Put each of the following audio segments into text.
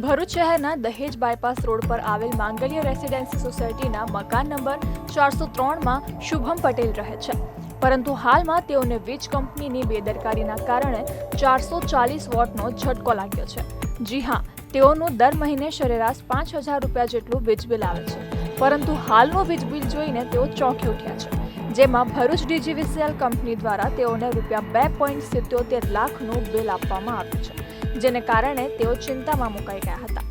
ભરૂચ શહેરના દહેજ bypass road પર આવેલ માંગલ્ય રેસિડેન્સી સોસાયટીના મકાન નંબર ચારસો ત્રણમાં શુભમ પટેલ રહે છે. પરંતુ હાલમાં તેઓને વીજ કંપનીની બેદરકારીના કારણે ચારસો ચાલીસ વોટનો ઝટકો લાગ્યો છે. જી હા, તેઓનું દર મહિને સરેરાશ પાંચ હજાર રૂપિયા જેટલું વીજ બિલ આવે છે. પરંતુ હાલનું વીજ બિલ જોઈને તેઓ ચોંકી ઉઠ્યા છે. જેમાં ભરૂચ ડીજીવીસીએલ કંપની દ્વારા તેઓને રૂપિયા બે પોઈન્ટ સિત્યોતેર લાખનું બિલ આપવામાં આવ્યું છે, જેને કારણે તેઓ ચિંતામાં મુકાઈ ગયા હતા.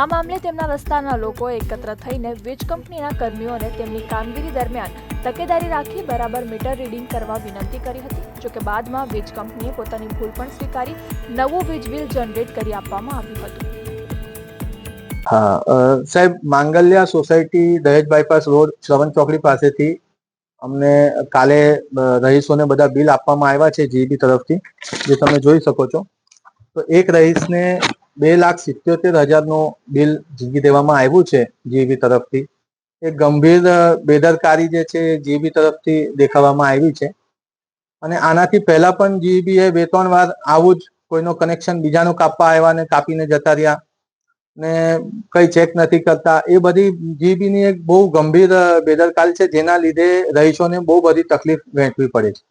આ મામલે તેમના વિસ્તારના લોકો એકત્ર થઈને વીજ કંપનીના કર્મીઓને તેમની કામગીરી દરમિયાન તકેદારી રાખી બરાબર મીટર રીડિંગ કરવા વિનંતી કરી હતી જોકે બાદમાં વીજ કંપનીએ પોતાની ભૂલ પણ સ્વીકારી નવું વીજ બિલ જનરેટ કરી આપવામાં આવ્યું હતું. હા સાહેબ, Mangalya society Dahej bypass road, Shravan ચોકડી પાસેથી અમને કાલે રહીશોને બધા બિલ આપવામાં આવ્યા છે જીબી તરફથી, જે તમે જોઈ શકો છો. તો એક રહીશને બે લાખ સિત્યોતેર હજારનું બિલ જીગી દેવામાં આવ્યું છે જીબી તરફથી. એ ગંભીર બેદરકારી જે છે જીબી તરફથી દેખાવામાં આવી છે. અને આનાથી પહેલા પણ જીબી એ બે ત્રણ વાર આવું જ કોઈનો કનેક્શન બીજાનું કાપવા આવ્યા ને કાપીને જતા રહ્યા. ને કઈ ચેક નથી કરતા. એ બધી જીબીની એક બહુ ગંભીર બેદરકારી છે જેના લીધે રહીશોને બહુ બધી તકલીફ વહેંચવી પડે છે.